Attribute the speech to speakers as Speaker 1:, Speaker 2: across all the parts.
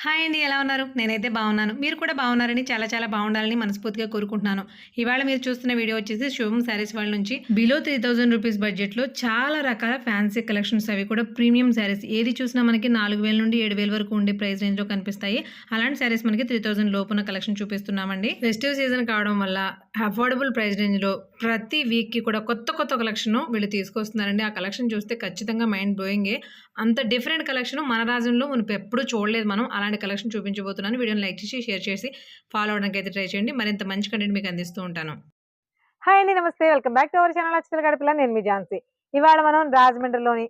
Speaker 1: Hi అండి ఎలా ఉన్నారు? నేనైతే బాగున్నాను. మీరు కూడా బాగున్నారని చాలా చాలా బాగుండాలని మనస్ఫూర్తిగా కోరుకుంటున్నాను. ఇవాళ మీరు చూస్తున్న వీడియో వచ్చేసి శుభం శారీస్ వాళ్ళ నుంచి. బిలో త్రీ థౌజండ్ రూపీస్ బడ్జెట్లో చాలా రకాల ఫ్యాన్సీ కలెక్షన్స్ అవి కూడా ప్రీమియం శారీస్. ఏది చూసినా మనకి నాలుగు వేల నుండి ఏడు వేల వరకు ఉండే ప్రైస్ రేంజ్లో కనిపిస్తాయి. అలాంటి శారీస్ మనకి త్రీ థౌజండ్ లోపున కలెక్షన్ చూపిస్తున్నామండి. ఫెస్టివ్ సీజన్ కావడం వల్ల అఫోర్డబుల్ ప్రైస్ రేంజ్లో ప్రతి వీక్కి కూడా కొత్త కొత్త కలెక్షన్ వీళ్ళు తీసుకొస్తున్నారండి. ఆ కలెక్షన్ చూస్తే ఖచ్చితంగా మైండ్ బ్లోయింగే అంత డిఫరెంట్ కలెక్షన్ మన రాజ్యంలో మనం ఎప్పుడు చూడలేదు మనం. అలాంటి కలెక్షన్ చూపించబోతున్నాను. వీడియోని లైక్ చేసి షేర్ చేసి ఫాలో అవడానికి అయితే ట్రై చేయండి. మరింత మంచి కంటెంట్ మీకు అందిస్తూ ఉంటాను.
Speaker 2: హాయ్ అండి నమస్తే. Welcome back to our channel Akshara Gadapala నేను మీ ఝాన్సీ. ఇవాళ మనం రాజమండ్రిలోని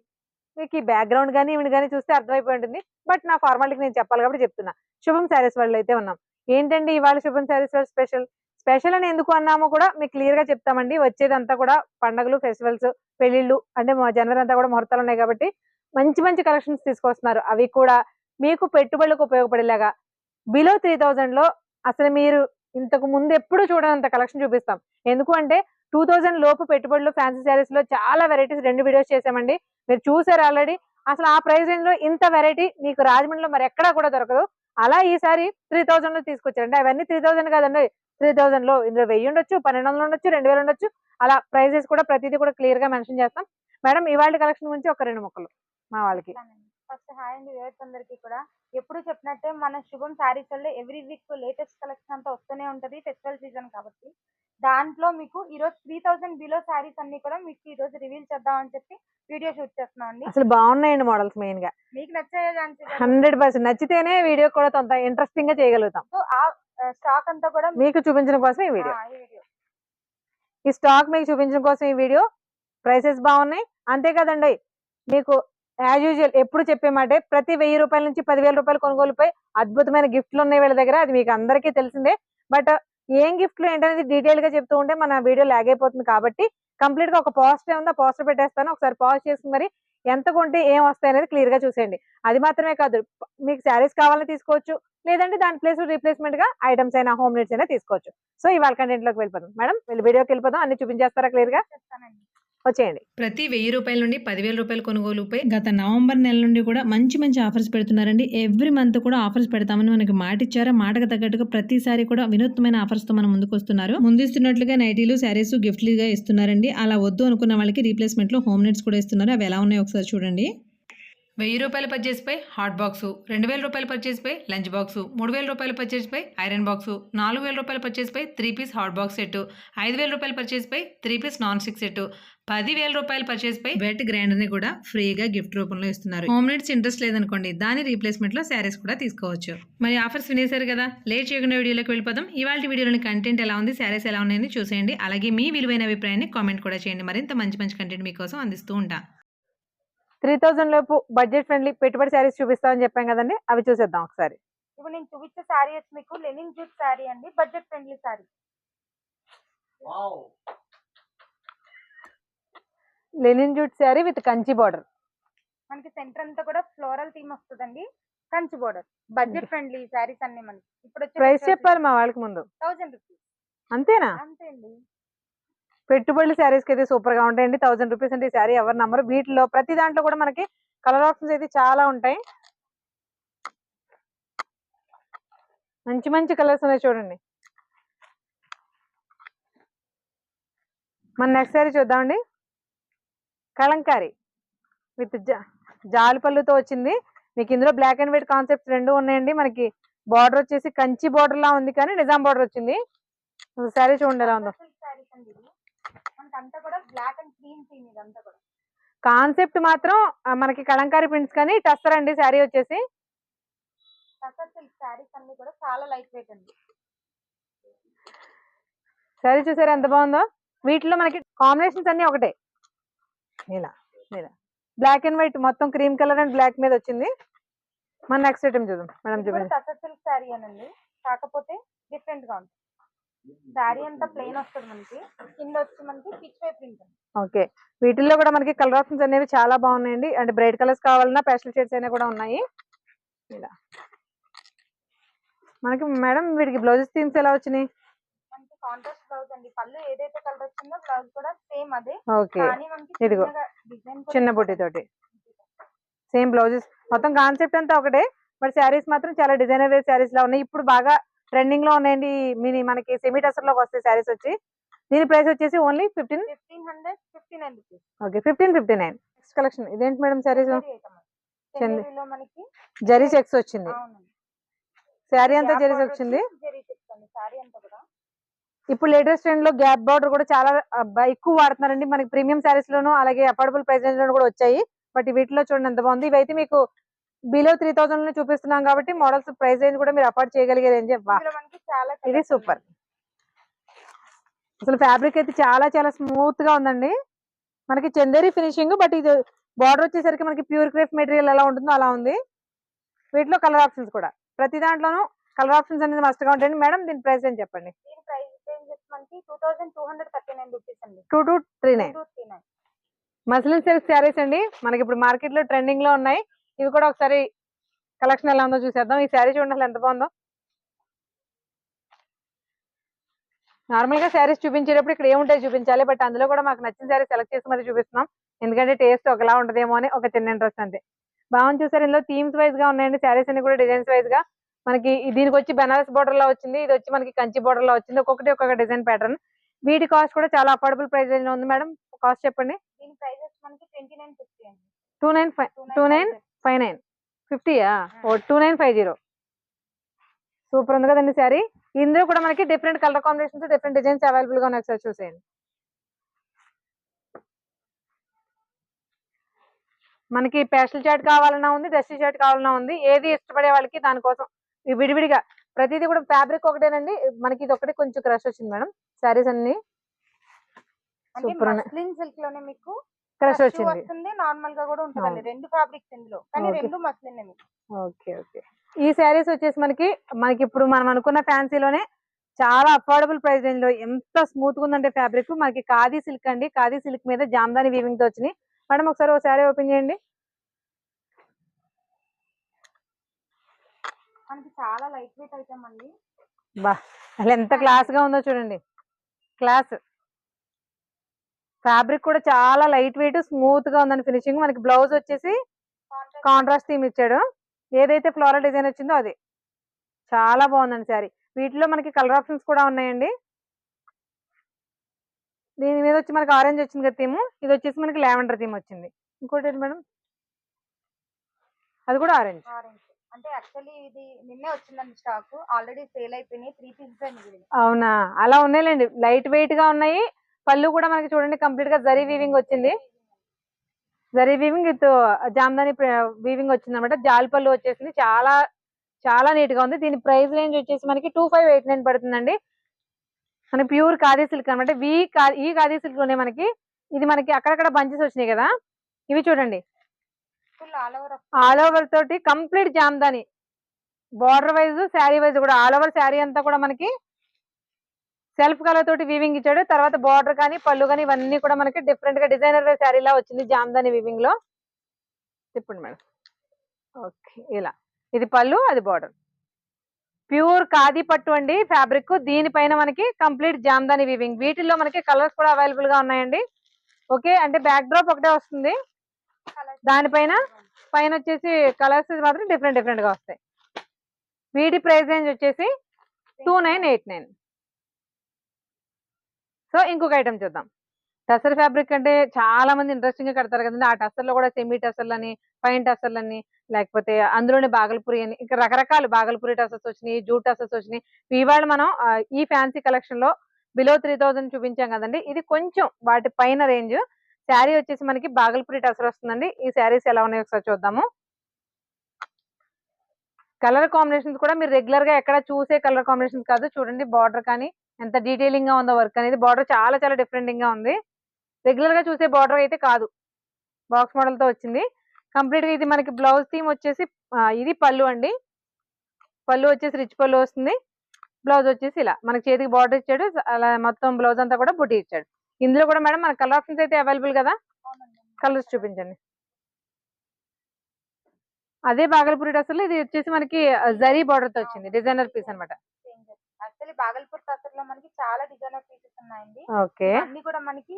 Speaker 2: మీకు ఈ బ్యాక్గ్రౌండ్ కానీ ఈవిడ కానీ చూస్తే అర్థమైపోయి ఉంటుంది. బట్ నా ఫార్మాలిటీకి నేను చెప్పాలి కాబట్టి చెప్తున్నా. శుభం శారీస్ వాళ్ళు అయితే ఉన్నాం. ఏంటండి ఇవాళ శుభం శారీస్ వాళ్ళు స్పెషల్ స్పెషల్ అని ఎందుకు అన్నామో కూడా మీకు క్లియర్గా చెప్తామండి. వచ్చేదంతా కూడా పండగలు ఫెస్టివల్స్ పెళ్ళిళ్ళు అంటే మా జనవరి అంతా కూడా ముహూర్తాలు ఉన్నాయి కాబట్టి మంచి మంచి కలెక్షన్స్ తీసుకొస్తున్నారు. అవి కూడా మీకు పెట్టుబడులకు ఉపయోగపడేలాగా. బిలో త్రీ లో అసలు మీరు ఇంతకు ముందు ఎప్పుడు చూడనంత కలెక్షన్ చూపిస్తాం. ఎందుకు అంటే టూ థౌజండ్ లోపు పెట్టుబడులు ఫ్యాన్సీ శారీస్లో చాలా వెరైటీస్ రెండు వీడియోస్ చేసామండి మీరు చూసారు ఆల్రెడీ. అసలు ఆ ప్రైస్ రేంజ్లో ఇంత వెరైటీ మీకు రాజమండ్రిలో మరి ఎక్కడా కూడా దొరకదు. అలా ఈసారి త్రీ థౌజండ్లో తీసుకొచ్చారండి. అవన్నీ త్రీ థౌజండ్ కాదండి. త్రీ థౌజండ్లో ఇందులో వెయ్యి ఉండొచ్చు పన్నెండు వందలు ఉండొచ్చు రెండు వేలు ఉండొచ్చు. అలా ప్రైజెస్ కూడా ప్రతిదీ కూడా క్లియర్గా మెన్షన్ చేస్తాం. మేడం ఇవాళ కలెక్షన్ గురించి ఒక రెండు మొక్కలు. మా వాళ్ళకి.
Speaker 3: ఫస్ట్ హాయ్ అండి అందరికి కూడా. ఎప్పుడు చెప్పినట్టే మన శుభం శారీస్ వల్ల ఎవ్రీ వీక్ లేటెస్ట్ కలెక్షన్ అంతా వస్తూనే ఉంటది ఫెస్టివల్ సీజన్ కాబట్టి. దాంట్లో మీకు ఈ రోజు త్రీ థౌసండ్ బిలో శారీస్ అన్ని కూడా మీకు ఈ రోజు రివీల్ చేద్దామని చెప్పి వీడియో షూట్ చేస్తున్నాం అండి.
Speaker 2: అసలు బాగున్నాయండి మోడల్స్ మెయిన్గా.
Speaker 3: మీకు నచ్చాయో?
Speaker 2: Hundred percent. నచ్చితేనే వీడియో కూడా కొంత ఇంట్రెస్టింగ్గా చేయగలుగుతాం.
Speaker 3: సో ఆ స్టాక్ అంతా కూడా
Speaker 2: మీకు చూపించడం కోసం ఈ వీడియో.
Speaker 3: ఆ, ఈ వీడియో.
Speaker 2: ఈ స్టాక్ మీకు చూపించడం కోసం ఈ వీడియో. ప్రైసెస్ బాగున్నాయి. అంతే కదండి. మీకు యాజ్ యూజువల్ ఎప్పుడు చెప్పే మాట ప్రతి వెయ్యి రూపాయల నుంచి పదివేల రూపాయలు కొనుగోలుపై అద్భుతమైన గిఫ్ట్లు ఉన్నాయి వీళ్ళ దగ్గర అది మీకు అందరికీ తెలిసిందే. బట్ ఏం గిఫ్ట్లు ఏంటనేది డీటెయిల్గా చెప్తూ ఉంటే మన వీడియో లాగ్ అయిపోతుంది కాబట్టి కంప్లీట్గా ఒక పోస్టర్ ఉందా పోస్టర్ పెట్టేస్తాను. ఒకసారి పాజ్ చేసి మరి ఎంత కొంటే ఏం వస్తాయి అనేది క్లియర్గా చూసేయండి. అది మాత్రమే కాదు మీకు శారీస్ కావాలని తీసుకోవచ్చు లేదంటే దాని ప్లేస్ రీప్లేస్మెంట్గా ఐటమ్స్ అయినా హోమ్ నీడ్స్ అయినా తీసుకోవచ్చు. సో ఇవాళ కంటెంట్లోకి వెళ్ళిపోదాం. మేడం వీళ్ళు వీడియోకి వెళ్ళిపోదాం. అన్ని చూపించేస్తారా క్లియర్గా?
Speaker 3: చెప్తానండి
Speaker 2: వచ్చేయండి
Speaker 1: ప్రతి వెయ్యి రూపాయల నుండి పదివేల రూపాయల కొనుగోలుపై గత నవంబర్ నెల నుండి కూడా మంచి మంచి ఆఫర్స్ పెడుతున్నారండి. ఎవ్రీ మంత్ కూడా ఆఫర్స్ పెడతామని మనకి మాటిచ్చారా. మాటకు తగ్గట్టుగా ప్రతిసారి కూడా వినూత్నమైన ఆఫర్స్తో మనం ముందుకు వస్తున్నారు ముందు ఇస్తున్నట్లుగా నైటీలు శారీస్ గిఫ్ట్లుగా ఇస్తున్నారండి. అలా వద్దు అనుకున్న వాళ్ళకి రీప్లేస్మెంట్లో హోమ్ నెట్స్ కూడా ఇస్తున్నారు. అవి ఎలా ఉన్నాయో ఒకసారి చూడండి. వెయ్యి రూపాయల పర్చేస్ పై హాట్ బాక్సు రెండు వేల రూపాయల పర్చేస్ పై లంచ్ బాక్సు మూడు వేల రూపాయల పర్చేస్పై ఐరన్ బాక్స్ నాలుగు వేల రూపాయల పర్చేస్పై three piece hot box set ఐదు వేల రూపాయల పర్చేస్ పై three piece non stick set పదివేల రూపాయల పర్చేస్ పై వెట్ గ్రైండర్ని కూడా ఫ్రీగా గిఫ్ట్ రూపంలో ఇస్తున్నారు. హోమ్ నీడ్స్ ఇంట్రెస్ట్ లేదనుకోండి దాని రీప్లేస్మెంట్లో శారీస్ కూడా తీసుకోవచ్చు. మరి ఆఫర్స్ వినేశారు కదా లేట్ చేయకుండా వీడియోలోకి వెళ్ళిపోదాం. ఇవాళ వీడియోలోని కంటెంట్ ఎలా ఉంది శారీస్ ఎలా ఉన్నాయని చూసేయండి. అలాగే మీ విలువైన అభిప్రాయాన్ని కామెంట్ కూడా చేయండి. మరింత మంచి మంచి కంటెంట్ మీకోసం అందిస్తూ ఉంటా.
Speaker 2: త్రీ థౌజండ్ లోపు బడ్జెట్ ఫ్రెండ్లీ పెట్టుబడి శారీస్ చూపిస్తామని చెప్పాం కదండి అవి చూసేద్దాం ఒకసారి.
Speaker 3: ఇప్పుడు నేను చూపించే శారీ వచ్చి మీకు లెనిన్ జూట్ శారీ అండి budget friendly saree.
Speaker 2: Linen jute saree with Kanchi border.
Speaker 3: మనకి సెంటర్ అంతా కూడా ఫ్లోరల్ థీమ్ వస్తుందండి Kanchi border. Budget friendly sarees అన్ని మనకి. ఇప్పుడు
Speaker 2: ప్రైస్ చెప్పాలి మా వాళ్ళకి ముందు.
Speaker 3: Thousand rupees.
Speaker 2: అంతేనా?
Speaker 3: అంతే అండి.
Speaker 2: పెట్టుబడులు శారీస్కి అయితే సూపర్గా ఉంటాయండి. థౌసండ్ రూపీస్ అంటే ఈ శారీ ఎవరి నంబర్ వీటిలో ప్రతి దాంట్లో కూడా మనకి కలర్ ఆప్షన్స్ అయితే చాలా ఉంటాయి. మంచి మంచి కలర్స్ ఉన్నాయి చూడండి. మన నెక్స్ట్ శారీ చూద్దామండి. కలంకారీ విత్ జాలిపల్లుతో వచ్చింది. మీకు ఇందులో బ్లాక్ అండ్ వైట్ కాన్సెప్ట్స్ రెండు ఉన్నాయండి. మనకి బార్డర్ వచ్చేసి కంచి బార్డర్ లా ఉంది కానీ నిజాం బార్డర్ వచ్చింది. శారీ చూడండి ఎలా ఉందో.
Speaker 3: కూడా బ్లాక్ అండ్ క్రీమ్ థీమ్ ఇదంతా కూడా.
Speaker 2: కాన్సెప్ట్ మాత్రం మనకి కలంకారీ ప్రింట్స్ కానీ టస్సర్ అండి శారీ వచ్చేసి.
Speaker 3: టసర్ సిల్క్ శారీస్ అన్ని కూడా చాలా లైట్ వెయిట్ అండి.
Speaker 2: శారీ చూసారా ఎంత బాగుందో? వీటిలో మనకి కాంబినేషన్స్ అన్ని ఒకటే. ఇలా ఇలా బ్లాక్ అండ్ వైట్ మొత్తం క్రీమ్ కలర్ అండ్ బ్లాక్ మీద వచ్చింది. మన నెక్స్ట్ ఐటమ్ చూద్దాం. మేడం చూపించండి
Speaker 3: టసర్ సిల్క్ శారీ అనండి కాకపోతే డిఫరెంట్గా ఉంటుంది. శారీ అంతా ప్లెయిన్ వస్తుంది మనకి. కింద వచ్చి మనకి పిచ్ వై ప్రింట్
Speaker 2: ఓకే. వీటిల్లో కూడా మనకి కలర్ ఆప్షన్స్ అనేవి చాలా బాగున్నాయండి. అంటే బ్రైట్ కలర్స్ కావాలన్నా పేస్టల్ షేడ్స్ అయినా కూడా ఉన్నాయి. ఇలా. మనకి మేడం వీటికి బ్లౌజెస్ థీమ్స్ ఎలా వచ్చినాయి?
Speaker 3: మనకి కాంట్రాస్ట్ బ్లౌజ్ అండి. పళ్ళు ఏదైతే కలర్ వచ్చిందో బ్లౌజ్ కూడా సేమ్ అదే.
Speaker 2: ఓకే. ఇదిగో. చిన్న బుట్టి తోటి. సేమ్ బ్లౌజెస్ మొత్తం కాన్సెప్ట్ అంతా ఒకటే. బట్ శారీస్ మాత్రం చాలా డిజైనర్ శారీస్ లా ఉన్నాయి. ఇప్పుడు బాగా ట్రెండింగ్లో ఉన్నాయండి. మినీ మనకి సెమీ టసర్లోకి వస్తాయి శారీస్ వచ్చి దీని ప్రైస్ వచ్చేసి only fifteen
Speaker 3: fifteen hundred fifty nine rupees
Speaker 2: okay fifteen fifty nine next collection ఇదేంటి మేడం శారీస్
Speaker 3: మనకి
Speaker 2: జరీ చెక్స్ వచ్చింది. శారీ అంతా
Speaker 3: Gap
Speaker 2: జరీ
Speaker 3: border
Speaker 2: వచ్చింది. ఇప్పుడు లేటెస్ట్ ట్రెండ్లో గ్యాప్ బార్డర్ కూడా చాలా ఎక్కువ వాడుతున్నారండి. మనకి ప్రీమియం శారీస్ లోను అలాగే అఫోర్డబుల్ ప్రైస్ రేంజ్ లోను కూడా వచ్చాయి. బట్ వీటిలో చూడండి ఎంత బాగుంది. ఇవైతే మీకు బిలో త్రీ థౌసండ్లో చూపిస్తున్నాం కాబట్టి మోడల్స్ ప్రైస్ రేంజ్ కూడా మీరు అఫోర్డ్ చేయగలిగే రేంజ్ ఇది సూపర్. అసలు ఫ్యాబ్రిక్ అయితే చాలా చాలా స్మూత్గా ఉందండి. మనకి చందేరి ఫినిషింగ్ బట్ ఇది బార్డర్ వచ్చేసరికి మనకి ప్యూర్ క్రేప్ మెటీరియల్ ఎలా ఉంటుందో అలా ఉంది. వీటిలో కలర్ ఆప్షన్స్ కూడా. ప్రతి దాంట్లోనూ కలర్ ఆప్షన్స్ అనేది మస్ట్గా ఉంటాయండి. మేడం దీని ప్రైస్ ఏం చెప్పండి.
Speaker 3: Two two
Speaker 2: three nine muslin silk saris అండి. మనకి ఇప్పుడు మార్కెట్లో ట్రెండింగ్లో ఉన్నాయి. ఇవి కూడా ఒకసారి కలెక్షన్ ఎలా ఉందో చూసేద్దాం. ఈ శారీ చూడండి ఎంత బాగుందో. నార్మల్గా శారీస్ చూపించేటప్పుడు ఇక్కడ ఏముంటాయి చూపించాలి. బట్ అందులో కూడా మాకు నచ్చిన శారీ సెలెక్ట్ చేసి మరి చూపిస్తున్నాం. ఎందుకంటే టేస్ట్ ఒకలా ఉంటదేమో అని ఒక చిన్న ఇంట్రెస్ట్ అంతే. బాగుంది చూసారు. ఇందులో థీమ్స్ వైజ్గా ఉన్నాయండి. శారీస్ అన్ని కూడా డిజైన్స్ వైజ్గా. మనకి దీనికి వచ్చి బెనారస్ బోర్డర్లో వచ్చింది. ఇది వచ్చి మనకి కంచి బోర్డర్లో వచ్చింది. ఒక్కొక్కటి ఒక్కొక్క డిజైన్ ప్యాటర్న్ వీటి కాస్ట్ కూడా చాలా అఫోర్డబుల్ ప్రైస్ ఉంది మేడం. కాస్ట్ చెప్పండి. Two nine five two nine five nine. ఫిఫ్టీయా? ఓ two nine five zero. Super ఉంది కదండి శారీ. ఇందులో కూడా మనకి different colour combinations different designs అవైలబుల్గా ఉన్నాయి ఒకసారి చూసేయండి. మనకి పేస్టల్ చాట్ కావాలన్నా ఉంది డస్టీ చాట్ కావాలన్నా ఉంది. ఏది ఇష్టపడే వాళ్ళకి దానికోసం విడివిడిగా ప్రతిదీ కూడా ఫ్యాబ్రిక్ ఒకటేనండి. మనకి ఇది ఒకటి కొంచెం క్రష్ వచ్చింది మేడం. శారీస్ అన్ని సూపర్ ఉన్నాయి.
Speaker 3: సిల్క్లోనే మీకు
Speaker 2: క్రష్ వచ్చింది.
Speaker 3: వస్తుంది నార్మల్గా కూడా ఉంటుందండి. రెండు ఫ్యాబ్రిక్స్ ఇందులో. కానీ. రెండు మస్లిన్
Speaker 2: ఓకే ఓకే. ఈ శారీస్ వచ్చేసి మనకి మనకి ఇప్పుడు మనం అనుకున్న ఫ్యాన్సీలోనే చాలా అఫోర్డబుల్ ప్రైస్ రేంజ్లో ఎంత స్మూత్గా ఉందంటే ఫ్యాబ్రిక్. మనకి ఖాదీ సిల్క్ అండి. ఖాదీ సిల్క్ మీద జామ్దాని వీవింగ్తో వచ్చినాయి. మేడం ఒకసారి ఒక శారీ ఓపెన్ చేయండి.
Speaker 3: మనకి చాలా లైట్ వెయిట్ ఐటమ్ అండి.
Speaker 2: బా అసలు ఎంత క్లాస్గా ఉందో చూడండి. క్లాస్. ఫ్యాబ్రిక్ కూడా చాలా లైట్ వెయిట్ స్మూత్గా ఉందండి ఫినిషింగ్. మనకి బ్లౌజ్ వచ్చేసి కాంట్రాస్ట్. థీమ్ ఇచ్చాడు. ఏదైతే ఫ్లోరల్ డిజైన్ వచ్చిందో అది. చాలా బాగుందండి శారీ. వీటిలో మనకి కలర్ ఆప్షన్స్ కూడా ఉన్నాయండి. దీని మీద వచ్చి మనకి ఆరెంజ్ వచ్చింది కదా థీమ్. ఇది వచ్చేసి మనకి లావెండర్ థీమ్ వచ్చింది. ఇంకోటి ఏంటి మేడం? అది కూడా ఆరెంజ్.
Speaker 3: ఆరెంజ్. అంటే యాక్చువల్లీ ఇది నిన్నే వచ్చిందండి స్టాక్. ఆల్రెడీ సేల్ అయిపోయినాయి. త్రీ పీసెస్
Speaker 2: అవునా? అలా ఉన్నాయిలేండి. లైట్ వెయిట్గా ఉన్నాయి. పళ్ళు కూడా మనకి చూడండి కంప్లీట్గా జరీ వీవింగ్ వచ్చింది. Zari weaving with Jamdani weaving వచ్చింది అనమాట జాలి పళ్ళు వచ్చేసింది. చాలా చాలా నీట్గా ఉంది. దీని ప్రైస్ రేంజ్ వచ్చేసి మనకి టూ ఫైవ్ ఎయిట్ నైన్ పడుతుందండి. మనకి ప్యూర్ ఖాదీ సిల్క్ అనమాట వి కా- ఈ ఖాదీ సిల్క్లోనే మనకి ఇది మనకి అక్కడక్కడ బంచెస్ వచ్చినాయి కదా. ఇవి చూడండి.
Speaker 3: ఆల్ ఓవర్
Speaker 2: తోటి complete Jamdani. Border wise sari wise కూడా ఆల్ ఓవర్ శారీ అంతా కూడా మనకి సెల్ఫ్ కలర్ తోటి వీవింగ్ ఇచ్చాడు. తర్వాత బార్డర్ కానీ పళ్ళు కానీ ఇవన్నీ కూడా మనకి డిఫరెంట్గా డిజైనర్ వేర్ శారీ లా వచ్చింది జామ్దాని వీవింగ్లో. తిప్పండి మేడం. ఓకే ఇలా. ఇది పళ్ళు అది బార్డర్ ప్యూర్ ఖాదీ పట్టు అండి ఫ్యాబ్రిక్ దీనిపైన మనకి కంప్లీట్ జామ్దాని వీవింగ్ వీటిల్లో మనకి కలర్స్ కూడా అవైలబుల్గా ఉన్నాయండి. ఓకే అంటే బ్యాక్ డ్రాప్ ఒకటే వస్తుంది. దానిపైన పైన వచ్చేసి కలర్స్ మాత్రం డిఫరెంట్ డిఫరెంట్గా వస్తాయి. వీటి ప్రైస్ రేంజ్ వచ్చేసి two nine eight nine so ఇంకొక ఐటమ్ చూద్దాం. టసర్ ఫ్యాబ్రిక్ అంటే చాలా మంది ఇంట్రెస్టింగ్గా కడతారు కదండి. ఆ టసర్లో కూడా సెమీ టసర్లు అని పైన టసర్లు అని లేకపోతే అందులోనే బాగల్పూరి అని ఇంకా రకరకాల బాగల్పూరి టసర్స్ వచ్చినాయి జూ టసర్స్ వచ్చినాయి. ఇవాళ మనం ఈ ఫ్యాన్సీ కలెక్షన్లో బిలో త్రీ థౌసండ్ చూపించాం కదండి. ఇది కొంచెం వాటి పైన రేంజ్ శారీ వచ్చేసి మనకి బాగల్పూరి టసర్ వస్తుందండి. ఈ శారీస్ ఎలా ఉన్నాయో ఒకసారి చూద్దాము. కలర్ కాంబినేషన్స్ కూడా మీరు రెగ్యులర్గా ఎక్కడ చూసే కలర్ కాంబినేషన్స్ కాదు. చూడండి బార్డర్ కానీ ఎంత డీటెయిలింగ్గా ఉందో వర్క్ అనేది. బార్డర్ చాలా చాలా డిఫరెంటింగ్గా ఉంది. రెగ్యులర్గా చూసే బార్డర్ అయితే కాదు. బాక్స్ మోడల్తో వచ్చింది. కంప్లీట్గా ఇది మనకి బ్లౌజ్ థీమ్ వచ్చేసి ఇది పళ్ళు అండి. పళ్ళు వచ్చేసి రిచ్ పళ్ళు వస్తుంది. బ్లౌజ్ వచ్చేసి ఇలా. మనకి చేతికి బార్డర్ ఇచ్చాడు. అలా మొత్తం బ్లౌజ్ అంతా కూడా బుట్టి ఇచ్చాడు. ఇందులో కూడా మేడం మన కలర్ ఆప్షన్స్ అయితే అవైలబుల్ కదా? కలర్స్ చూపించండి. అదే బాగల్పూరి డ్రెస్సులు ఇది వచ్చేసి మనకి జరీ బార్డర్తో వచ్చింది. డిజైనర్ పీస్ అన్నమాట.
Speaker 3: యాక్చువల్లీ బాగల్పూర్లో మనకి చాలా డిజైనర్ పీసెస్ ఉన్నాయండి.
Speaker 2: ఓకే.
Speaker 3: అన్ని కూడా మనకి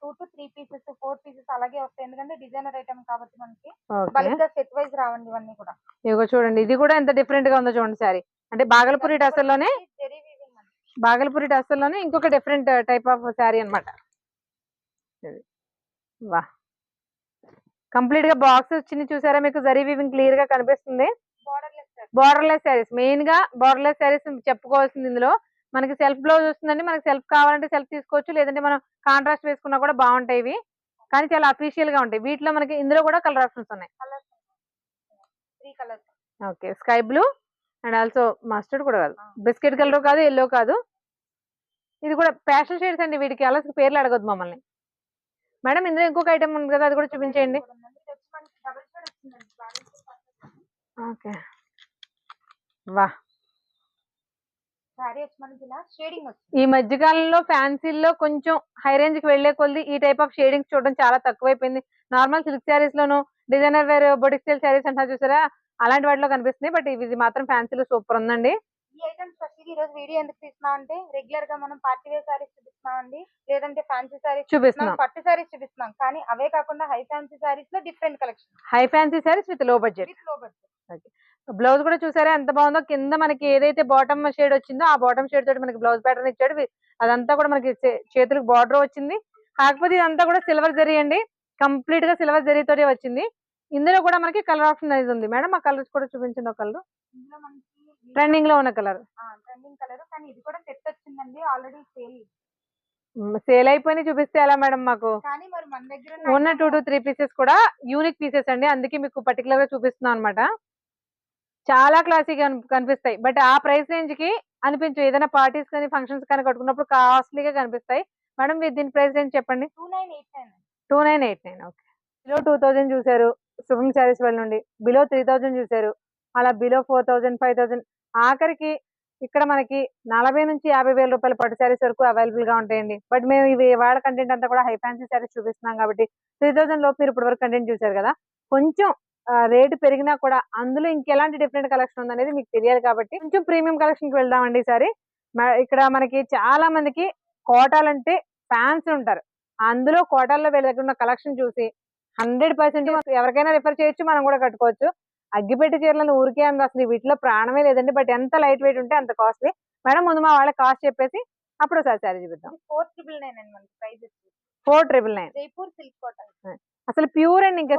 Speaker 3: two to three pieces four pieces అలాగే వస్తాయి. ఎందుకంటే డిజైనర్ ఐటమ్ కాబట్టి మనకి బల్క్ సెట్ వైజ్ రావండి ఇవన్నీ కూడా.
Speaker 2: ఇదిగో చూడండి ఇది కూడా ఎంత డిఫరెంట్గా ఉందో చూడండి సారీ అంటే బాగలపూరి టసల్లోనే బాగలపూరి టసల్లోనే ఇంకొక డిఫరెంట్ టైప్ ఆఫ్ శారీ అన్నమాట. ఇది. వా. కంప్లీట్గా బాక్స్ వచ్చింది చూసారా మీకు? జరీ వీవింగ్ క్లియర్గా కనిపిస్తుంది.
Speaker 3: బార్డర్
Speaker 2: బార్డర్లెస్ శారీస్ మెయిన్గా బార్డర్లెస్ శారీస్ చెప్పుకోవాల్సింది ఇందులో. మనకి సెల్ఫ్ బ్లౌజ్ వస్తుందండి మనకి సెల్ఫ్ కావాలంటే సెల్ఫ్ తీసుకోవచ్చు లేదంటే మనం కాంట్రాస్ట్ వేసుకున్నా కూడా బాగుంటాయి ఇవి. కానీ చాలా అఫీషియల్గా ఉంటాయి. వీటిలో మనకి ఇందులో కూడా కలర్ ఆప్షన్స్ ఉన్నాయి. Okay sky blue and also mustard కూడా కాదు. బిస్కెట్ కలర్ కాదు ఎల్లో కాదు. ఇది కూడా ప్యాషన్ షేడ్స్ అండి వీటికి. అలా పేర్లు అడగొద్దు మమ్మల్ని. మేడం ఇందులో ఇంకొక ఐటమ్ ఉంది కదా అది కూడా చూపించేయండి. ఓకే వా. ఈ మధ్య కాలంలో ఫ్యాన్సీల్లో కొంచెం హై రేంజ్కి వెళ్ళే కొద్ది ఈ టైప్ ఆఫ్ షేడింగ్స్ చూడడం చాలా తక్కువైపోయింది. నార్మల్ సిల్క్ శారీస్ లోను designer wear boutique style saris అంటారు చూసారా? అలాంటి వాటిలో కనిపిస్తున్నాయి బట్ ఇది మాత్రం ఫ్యాన్సీలో సూపర్ ఉందండి.
Speaker 3: ఈ ఐటమ్ స్పెషల్ ఈ రోజు వీడియో ఎందుకు తీస్తున్నాం అంటే రెగ్యులర్గా మనం పార్టీ వేర్ సారీస్ చూపిస్తున్నాం అండి లేదంటే ఫ్యాన్సీ సారీస్
Speaker 2: చూపిస్తున్నాం
Speaker 3: పట్టు సారీస్ చూపిస్తున్నాం కానీ అవే కాకుండా high fancy సారీస్లో different collection
Speaker 2: high fancy saris విత్లో budget
Speaker 3: విత్లో బడ్జెట్
Speaker 2: బ్లౌజ్ కూడా చూసారా? ఎంత బాగుందో? కింద మనకి ఏదైతే బాటమ్ షేడ్ వచ్చిందో ఆ బాటమ్ షేడ్ తోటి మనకి బ్లౌజ్ ప్యాటర్న్ ఇచ్చాడు. అదంతా కూడా మనకి చేతులకు బార్డర్ వచ్చింది. కాకపోతే ఇదంతా కూడా సిల్వర్ జరీ అండి. కంప్లీట్గా సిల్వర్ జరీ తోటి వచ్చింది. ఇందులో కూడా మనకి కలర్ ఆప్షన్ అనేది ఉంది. మేడం ఆ కలర్స్ కూడా చూపించండి ఒక కలర్ ట్రెండింగ్లో ఉన్న కలర్
Speaker 3: ట్రెండింగ్ కలర్ కానీ ఇది కూడా సెట్ వచ్చిందండి. ఆల్రెడీ సేల్
Speaker 2: సేల్ అయిపోయి చూపిస్తే ఎలా మేడం మాకు? ఉన్న టూ టు త్రీ పీసెస్ కూడా యూనిక్ పీసెస్ అండి. అందుకే మీకు పర్టికులర్గా చూపిస్తున్నాం అనమాట చాలా క్లాసీగా కనిపిస్తాయి. బట్ ఆ ప్రైస్ రేంజ్కి అనిపించు ఏదైనా పార్టీస్ కానీ ఫంక్షన్స్ కానీ కట్టుకున్నప్పుడు కాస్ట్లీగా కనిపిస్తాయి. మేడం మీరు దీని ప్రైస్ రేంజ్ చెప్పండి.
Speaker 3: Two nine eight nine
Speaker 2: okay below two thousand చూసారు శుభం శారీస్ వాళ్ళ నుండి. బిలో త్రీ థౌజండ్ చూసారు అలా below four thousand five thousand ఆఖరికి ఇక్కడ మనకి నలభై నుంచి యాభై వేల రూపాయల పట్టు శారీస్ వరకు అవైలబుల్గా ఉంటాయండి. బట్ మేము ఇవి వాడ కంటెంట్ అంతా కూడా హై ఫ్యాన్సీ శారీస్ చూపిస్తున్నాం కాబట్టి త్రీ థౌసండ్ లోపు మీరు ఇప్పటి వరకు కంటెంట్ చూసారు కదా? కొంచెం రేటు పెరిగినా కూడా అందులో ఇంకెలాంటి డిఫరెంట్ కలెక్షన్ ఉందనేది మీకు తెలియాలి కాబట్టి కొంచెం ప్రీమియం కలెక్షన్కి వెళ్దామండి ఈసారి ఇక్కడ మనకి చాలా మందికి కోటాలంటే ఫ్యాన్స్ ఉంటారు. అందులో కోటాల్లో వీళ్ళ దగ్గర ఉన్న కలెక్షన్ చూసి హండ్రెడ్ పర్సెంట్ ఎవరికైనా రిఫర్ చేయొచ్చు మనం కూడా కట్టుకోవచ్చు. అగ్గిపెట్టి చీరలను ఊరికే అంది అసలు వీటిలో ప్రాణమే లేదండి. బట్ ఎంత లైట్ వెయిట్ ఉంటే అంత కాస్ట్లీ. మేడం ముందు మా వాళ్ళకి కాస్ట్ చెప్పేసి అప్పుడు ఒకసారి శారీ చూపిద్దాం.
Speaker 3: ఫోర్ ట్రిపుల్ నైన్ అండి price
Speaker 2: four triple nine.
Speaker 3: Jaipur silk cotton.
Speaker 2: అసలు ప్యూర్ అండ్ ఇంకా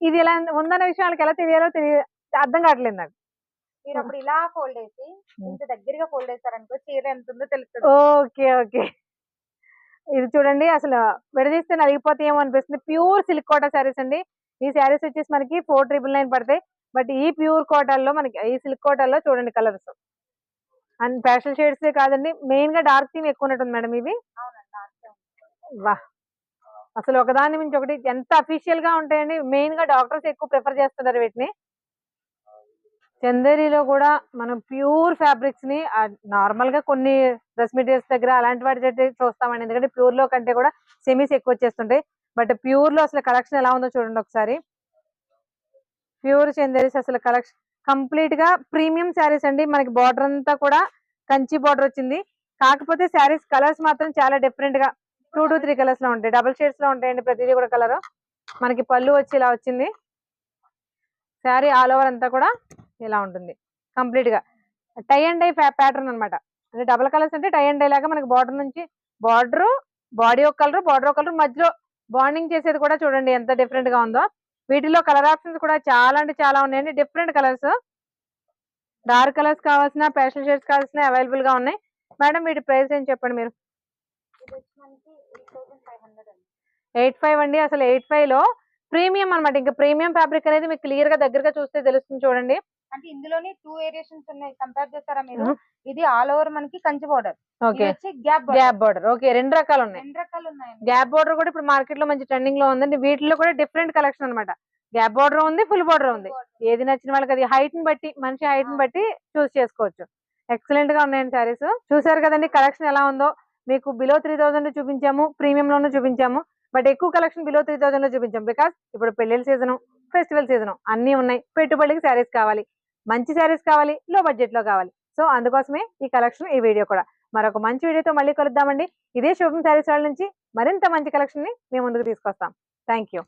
Speaker 2: ఇది ఎలా ఉందన్న విషయం వాళ్ళకి ఎలా తెలియాలో తెలియ అర్థం కావట్లేదు నాకు.
Speaker 3: మీరు అప్పుడు ఇలా ఫోల్డ్ చేసి ఇంత దగ్గరగా ఫోల్డ్ చేస్తారనుకో చీర ఎంత ఉందో తెలుస్తుంది.
Speaker 2: Okay okay. ఇది చూడండి అసలు విడదీస్తే నలిగిపోతాయేమో అనిపిస్తుంది. ప్యూర్ సిల్క్ కోటా శారీస్ అండి. ఈ శారీస్ వచ్చేసి మనకి ఫోర్ ట్రిపుల్ నైన్ పడతాయి. బట్ ఈ ప్యూర్ కోటాల్లో మనకి ఈ సిల్క్ కోటాల్లో చూడండి కలర్స్. అండ్ ప్యాషల్ షేడ్స్ కాదండి మెయిన్గా డార్క్ థీమ్ ఎక్కువ ఉన్నట్టుంది మేడం ఇవి.
Speaker 3: అవునండి అర్థం.
Speaker 2: వా అసలు ఒకదాని మించి ఒకటి ఎంత అఫీషియల్గా ఉంటాయండి. మెయిన్గా డాక్టర్స్ ఎక్కువ ప్రిఫర్ చేస్తున్నారు వీటిని. చందేరిలో కూడా మనం ప్యూర్ ఫ్యాబ్రిక్స్ని నార్మల్గా కొన్ని డ్రెస్ మెటీరియల్స్ దగ్గర అలాంటి వాటి దగ్గర చూస్తామండి. ఎందుకంటే ప్యూర్లో కంటే కూడా సెమీస్ ఎక్కువ వచ్చేస్తుంటాయి. బట్ ప్యూర్లో అసలు కలెక్షన్ ఎలా ఉందో చూడండి ఒకసారి. ప్యూర్ చందేరీస్ అసలు కలెక్షన్ కంప్లీట్గా ప్రీమియం శారీస్ అండి. మనకి బార్డర్ అంతా కూడా కంచి బార్డర్ వచ్చింది. కాకపోతే శారీస్ కలర్స్ మాత్రం చాలా డిఫరెంట్గా టూ టు త్రీ కలర్స్లో ఉంటాయి. డబుల్ షేడ్స్లో ఉంటాయండి ప్రతిదీ కూడా కలర్ మనకి పళ్ళు వచ్చి ఇలా వచ్చింది. శారీ ఆల్ ఓవర్ అంతా కూడా ఇలా ఉంటుంది. కంప్లీట్గా. టై అండ్ డై ప్యాటర్న్ అన్నమాట. అంటే డబుల్ కలర్స్ అంటే టై అండ్ డై లాగా మనకి బార్డర్ నుంచి బార్డర్ బాడీ ఒక కలర్ బార్డర్ ఒక కలర్ మధ్యలో బాండింగ్ చేసేది కూడా చూడండి ఎంత డిఫరెంట్గా ఉందో. వీటిలో కలర్ ఆప్షన్స్ కూడా చాలా అంటే చాలా ఉన్నాయండి. డిఫరెంట్ కలర్స్ డార్క్ కలర్స్ కావాల్సిన ప్యాషన్ షేడ్స్ కావాల్సిన అవైలబుల్గా ఉన్నాయి. మేడం వీటి ప్రైస్ ఏం చెప్పండి మీరు?
Speaker 3: ఎయిట్ ఫైవ్ అండి.
Speaker 2: అసలు ఎయిట్ ఫైవ్లో ప్రీమియం అన్నమాట. ఇంకా ప్రీమియం ఫ్యాబ్రిక్ అనేది మీకు క్లియర్గా దగ్గరగా చూస్తే తెలుస్తుంది చూడండి.
Speaker 3: అంటే ఇందులోని టూ వేరియేషన్స్ ఉన్నాయి. కంపేర్ చేస్తారా మీరు. ఇది ఆల్ ఓవర్ మనకి Kanchi border. Gap
Speaker 2: gap border. Okay. రెండు రకాలు ఉన్నాయి.
Speaker 3: రెండు రకాలు ఉన్నాయండి.
Speaker 2: గ్యాప్ బార్డర్ కూడా ఇప్పుడు మార్కెట్లో మంచి ట్రెండింగ్లో ఉందండి. వీటిలో కూడా డిఫరెంట్ కలెక్షన్ అన్నమాట. గ్యాప్ బార్డర్ ఉంది ఫుల్ బార్డర్ ఉంది. ఏది నచ్చిన వాళ్ళకి అది హైట్ని బట్టి మనిషి
Speaker 3: హైట్ని.
Speaker 2: బట్టి చూస్ చేసుకోవచ్చు. ఎక్సలెంట్గా ఉన్నాయండి సారీస్ చూసారు కదండి కలెక్షన్ ఎలా ఉందో. మీకు బిలో త్రీ థౌసండ్ చూపించాము ప్రీమియంలోనూ చూపించాము బట్ ఎక్కువ కలెక్షన్ బిలో త్రీ థౌసండ్లో బికాస్ ఇప్పుడు పెళ్ళిళ్ళ సీజన్ ఫెస్టివల్ సీజన్ అన్ని ఉన్నాయి. పెట్టుబడికి శారీస్ కావాలి మంచి శారీస్ కావాలి లో బడ్జెట్లో కావాలి. సో అందుకోసమే ఈ కలెక్షన్ ఈ వీడియో కూడా. మరొక మంచి వీడియోతో మళ్ళీ కలుద్దామండి. ఇదే శుభం శారీస్ వాళ్ళ నుంచి. మరింత మంచి కలెక్షన్ని మేము ముందుకు తీసుకొస్తాం. Thank you